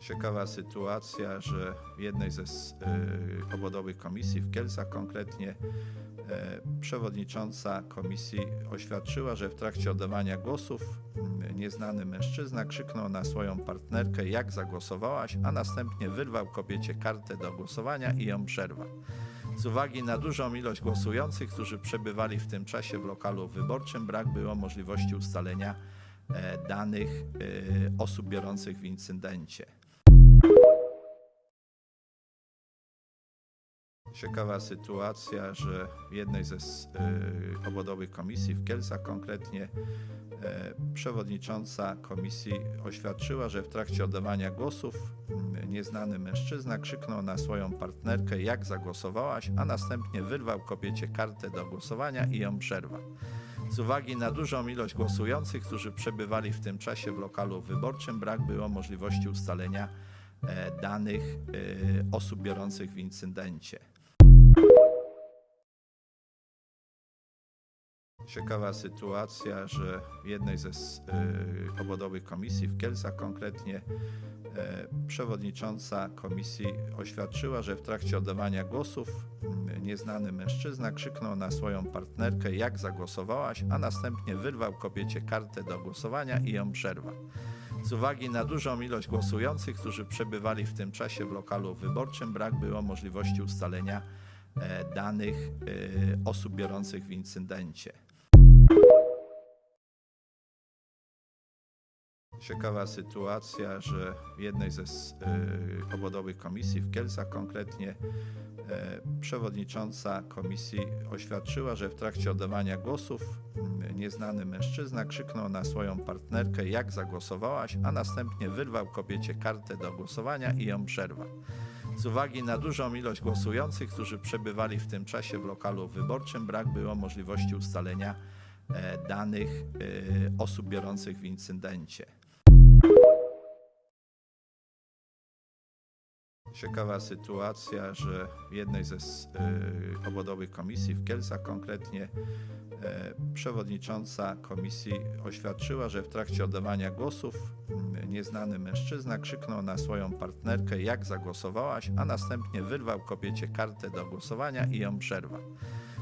Ciekawa sytuacja, że w jednej ze y, obwodowych komisji, w Kielcach konkretnie, e, przewodnicząca komisji oświadczyła, że w trakcie oddawania głosów mm, nieznany mężczyzna krzyknął na swoją partnerkę, jak zagłosowałaś, a następnie wyrwał kobiecie kartę do głosowania i ją przerwał. Z uwagi na dużą ilość głosujących, którzy przebywali w tym czasie w lokalu wyborczym, brak było możliwości ustalenia e, danych e, osób biorących w incydencie. Ciekawa sytuacja, że w jednej ze y, obwodowych komisji, w Kielcach konkretnie, e, przewodnicząca komisji oświadczyła, że w trakcie oddawania głosów mm, nieznany mężczyzna krzyknął na swoją partnerkę, jak zagłosowałaś, a następnie wyrwał kobiecie kartę do głosowania i ją przerwał. Z uwagi na dużą ilość głosujących, którzy przebywali w tym czasie w lokalu wyborczym, brak było możliwości ustalenia e, danych e, osób biorących w incydencie. Ciekawa sytuacja, że w jednej ze y, obwodowych komisji, w Kielcach konkretnie, e, przewodnicząca komisji oświadczyła, że w trakcie oddawania głosów mm, nieznany mężczyzna krzyknął na swoją partnerkę, jak zagłosowałaś, a następnie wyrwał kobiecie kartę do głosowania i ją przerwał. Z uwagi na dużą ilość głosujących, którzy przebywali w tym czasie w lokalu wyborczym, brak było możliwości ustalenia e, danych e, osób biorących w incydencie. Ciekawa sytuacja, że w jednej ze y, obwodowych komisji, w Kielcach konkretnie, e, przewodnicząca komisji oświadczyła, że w trakcie oddawania głosów mm, nieznany mężczyzna krzyknął na swoją partnerkę, jak zagłosowałaś, a następnie wyrwał kobiecie kartę do głosowania i ją przerwał. Z uwagi na dużą ilość głosujących, którzy przebywali w tym czasie w lokalu wyborczym, brak było możliwości ustalenia e, danych e, osób biorących w incydencie. Ciekawa sytuacja, że w jednej ze y, obwodowych komisji, w Kielcach konkretnie, e, przewodnicząca komisji oświadczyła, że w trakcie oddawania głosów mm, nieznany mężczyzna krzyknął na swoją partnerkę, jak zagłosowałaś, a następnie wyrwał kobiecie kartę do głosowania i ją przerwał.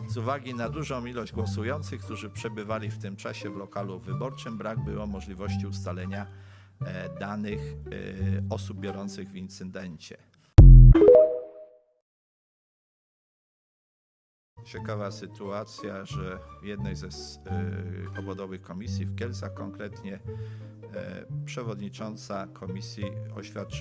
Z uwagi na dużą ilość głosujących, którzy przebywali w tym czasie w lokalu wyborczym, brak było możliwości ustalenia e, danych e, osób biorących w incydencie. Ciekawa sytuacja, że w jednej ze y, obwodowych komisji, w Kielcach konkretnie, e, przewodnicząca komisji oświadczyła,